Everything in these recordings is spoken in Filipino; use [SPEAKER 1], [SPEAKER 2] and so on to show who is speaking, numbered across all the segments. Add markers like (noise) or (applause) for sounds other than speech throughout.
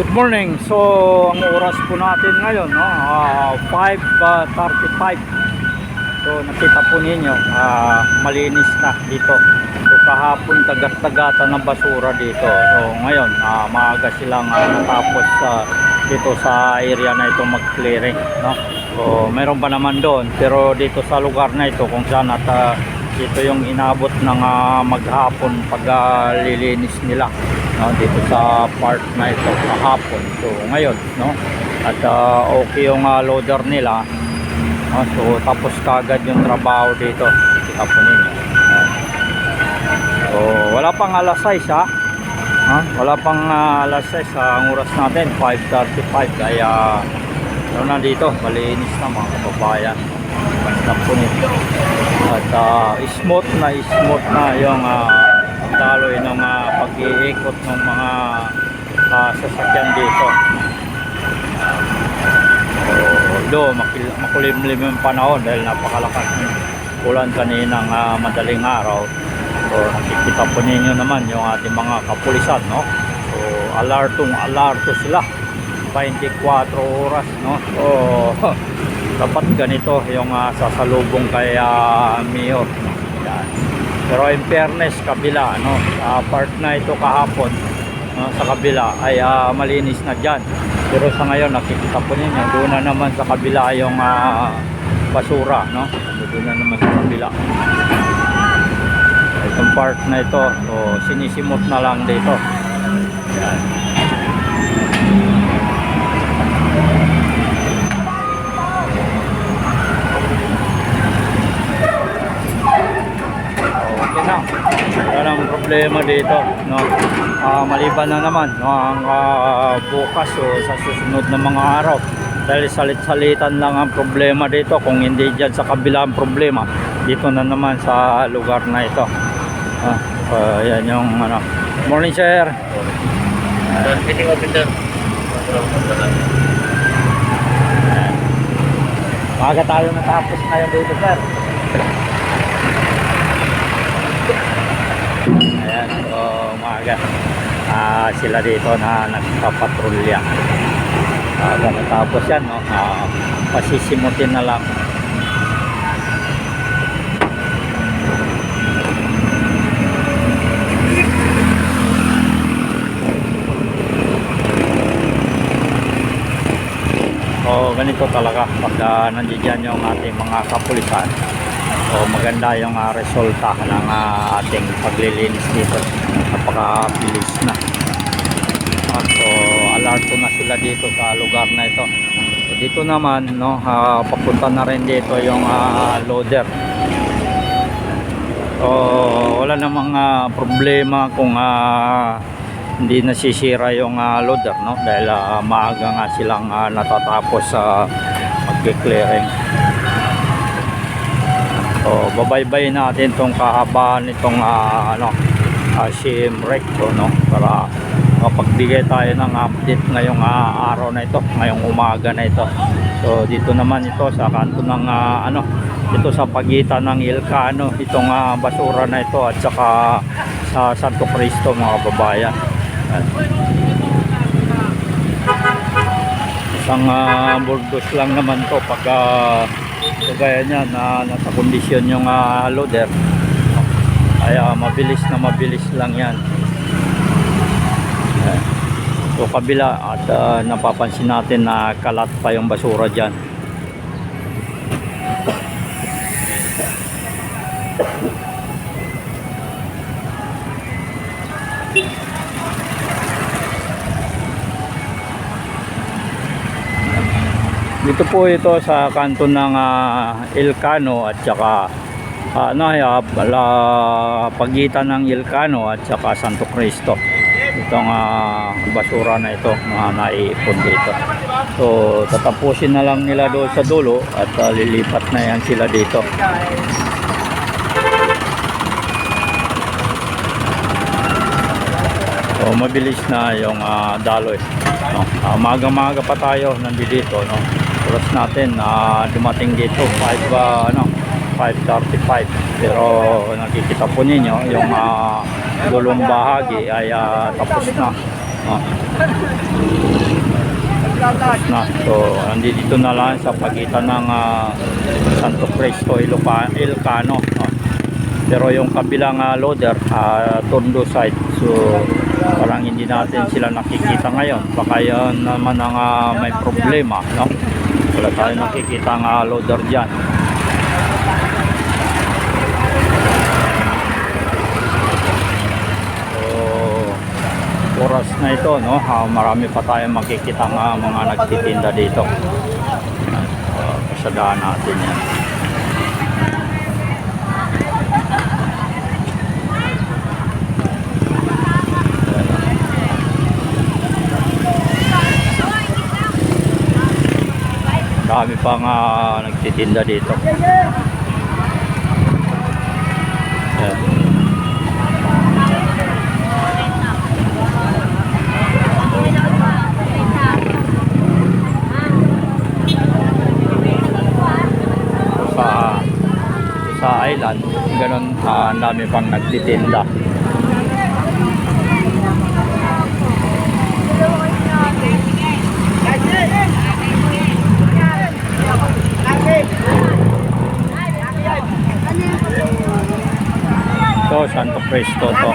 [SPEAKER 1] Good morning. So, ang oras po natin ngayon, no, ah, 5.35. So, nakita po ninyo, ah, malinis na dito. So, kahapon tagat-tagata ng basura dito. So, ngayon, ah, maaga silang ah, natapos ah, dito sa area na ito mag-clearing, no. So, meron pa naman doon, pero dito sa lugar na ito kung saan at ah, dito yung inabot ng ah, maghapon pag ah, lilinis nila no, dito sa part na ito kahapon. So ngayon, no, at ah, okay yung ah, loader nila. No, so tapos kagad yung trabaho dito. Kita ninyo. No. So wala pang alas 6 ha. Ha? Wala pang ah, alas 6 sa ang oras natin 5:35 kaya ano na dito, malinis na mga kababayan. Basta po nito. At ah, smooth na smooth na yung ah, daloy ng uh, pag-iikot ng mga ah, sasakyan dito. Makil- makulimlim yung panahon dahil napakalakas ng ulan kaninang ah, madaling araw. So, nakikita po ninyo naman yung ating mga kapulisan, no? So, alartong alarto sila. 24 oras, no? So, (laughs) dapat ganito yung ah, sasalubong kay ah, Mayor. No? Yan. Pero in fairness, kabila, no? Sa part na ito kahapon, no? sa kabila ay ah, malinis na dyan. Pero sa ngayon, nakikita po ninyo, doon na naman sa kabila yung ah, basura, no? Doon na naman sa kabila. Itong part na ito, so, sinisimot na lang dito. Yan. Okay na. Wala nang problema dito, no. Ah, maliban na naman no ang ah, bukas o sa susunod na mga araw. Dahil salit-salitan lang ang problema dito kung hindi diyan sa kabilang problema. Dito na naman sa lugar na ito. Ah, ah, yan yung ano. Morning sir.
[SPEAKER 2] Meeting officer.
[SPEAKER 1] Maaga tayo natapos ngayon dito sir. Ayan, so umaga. Ah, sila dito na nagpapatrolya. Maaga natapos yan, no? Ah, pasisimutin na lang. So, ganito talaga pag uh, nandiyan yung ating mga kapulisan. So, maganda yung ah, resulta ng ah, ating paglilinis dito. Napakabilis na. Ah, so, alarto na sila dito sa lugar na ito. So, dito naman, no, ah, papunta na rin dito yung ah, loader. So, wala namang ah, problema kung ah, hindi nasisira yung ah, loader no dahil ah, maaga nga silang ah, natatapos sa pagki-clearing. So, babaybay natin tong kahabaan nitong ah, ano uh, sim recto no para makapagbigay tayo ng update ngayong ah, araw na ito, ngayong umaga na ito. So dito naman ito sa kanto ng ah, ano dito sa pagitan ng Ilcano itong ah, basura na ito at saka sa Santo Cristo mga babayan. Ayan. Isang uh, burdos lang naman to pag uh, kagaya niya na nasa kondisyon yung ah, loader. Ay ah, mabilis na mabilis lang yan. Ayan. So kabila at ah, napapansin natin na kalat pa yung basura dyan. Dito po ito sa kanto ng ah, Ilcano at saka ah, ano ah, la, pagitan ng Ilcano at saka Santo Cristo. Itong ah, basura na ito na naiipon dito. So tatapusin na lang nila doon sa dulo at ah, lilipat na yan sila dito. So mabilis na yung ah, daloy. No? Ah, maga-maga pa tayo nandito no. Oras natin na dumating dito 5 ah, ano 5:35 pero nakikita po ninyo yung ah, gulong bahagi ay ah, tapos na. Oh. Tapos na. So, andito na lang sa pagitan ng ah, Santo Cristo, Iloca- Ilocano. Oh. Pero yung kabilang ah, loader, ah, Tondo side. So, parang hindi natin sila nakikita ngayon. Baka yun naman ang ah, may problema. No? Wala tayo nakikita ang ah, loader dyan. So, oras na ito, no? Ah, marami pa tayong makikita nga mga nagtitinda dito. Uh, pasadaan natin yan. Dami pa nga nagtitinda dito. Yan. sa sa island ah, ang dami pang nagtitinda. So Santo Cristo to.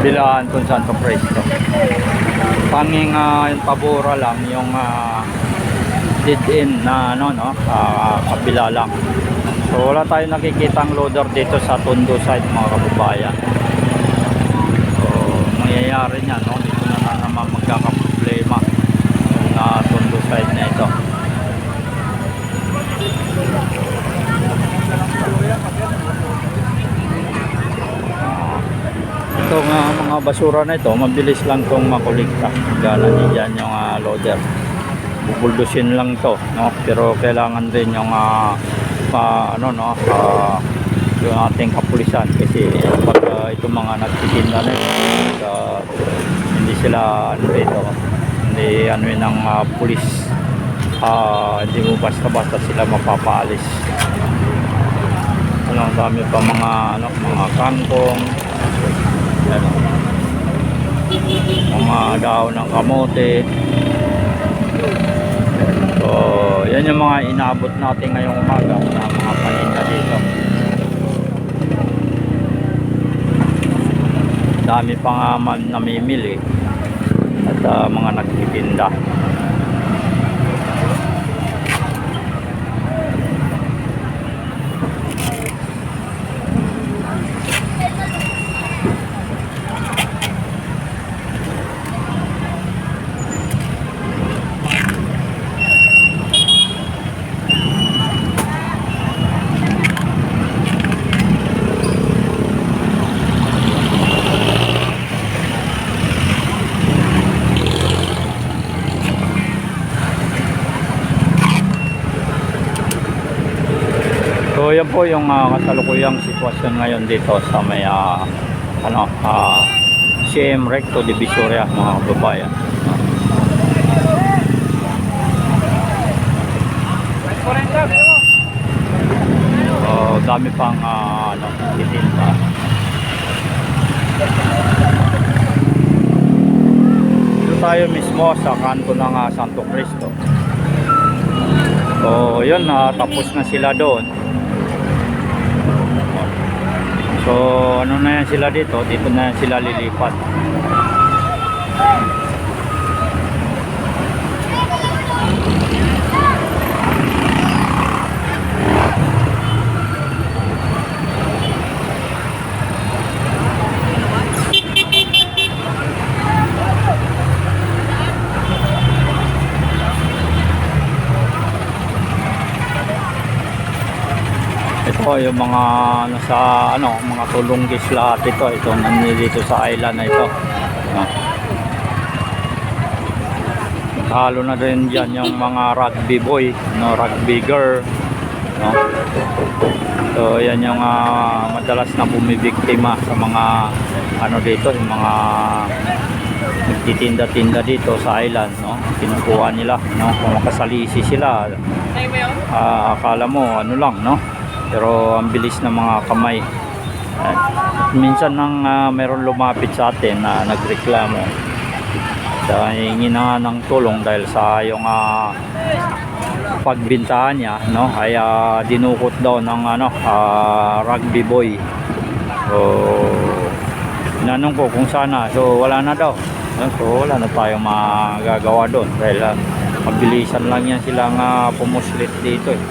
[SPEAKER 1] Bilaan tong Santo Cristo. Panging ah, yung pabura lang yung ah, dead end na ano no? Ah, kabila lang so wala tayong nakikitang loader dito sa Tondo side mga kababayan. So mangyayari niyan no? Dito na, na naman magkakaproblema yung ah, Tondo side na ito. Ito nga mga basura na ito mabilis lang itong makulikta. Gala niya dyan yung ah, loader bubuldusin lang to no? Pero kailangan din yung ah, pa, ano no? Ah, yung ating kapulisan. Kasi pag ah, itong mga nagtitinda na yun, ah, hindi sila ano dito hindi ano yun ng ah, pulis. Ah, hindi mo basta basta sila mapapaalis. Ano ang dami pa mga ano mga kangkong ano, mga daw ng kamote so yan yung mga inaabot natin ngayong umaga na mga paninda dito. Dami pa nga namimili at ah, mga nagtitinda So yan po yung uh, kasalukuyang sitwasyon ngayon dito sa may ah, ano ah, CM Recto Divisoria mga kababayan. So dami pang ah, ano, titinda. Dito tayo mismo sa kanto ng ah, Santo Cristo. So yun, ah, tapos na sila doon. So, ano na yan sila dito? Dito na yan sila lilipat. Ito yung mga ano sa ano, mga tulunggis lahat ito. Ito nandito sa island na ito. No. Halo na rin dyan yung mga rugby boy, no, rugby girl. No. So yan yung ah, madalas na bumibiktima sa mga ano dito, yung mga nagtitinda-tinda dito sa island, no. Kinukuha nila, no. Kung makasalisi sila, ah, akala mo ano lang, no pero ang bilis ng mga kamay. At minsan nang ah, meron lumapit sa atin na nagreklamo. Sa hingi na ng tulong dahil sa yung ah, pagbintahan niya no? Ay ah, dinukot daw ng ano ah, rugby boy. So nanong ko kung sana. So wala na daw. So wala na tayong magagawa doon dahil ah, mabilisan lang yan silang uh, pumuslit dito eh.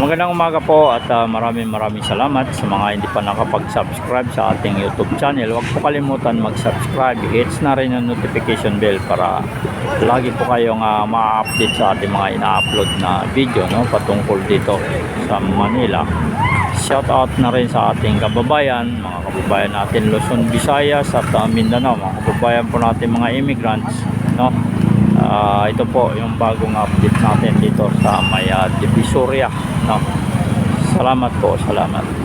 [SPEAKER 1] Magandang umaga po at ah, maraming maraming salamat sa mga hindi pa nakapag-subscribe sa ating YouTube channel. Huwag po kalimutan mag-subscribe. Hits na rin ang notification bell para lagi po kayong ah, ma-update sa ating mga ina-upload na video no, patungkol dito sa Manila. Shout out na rin sa ating kababayan, mga kababayan natin Luzon, Visayas at ah, Mindanao, mga kababayan po natin mga immigrants, no? Ah, ito po yung bagong update natin dito sa may uh, Divisoria, no? Salamat po, salamat.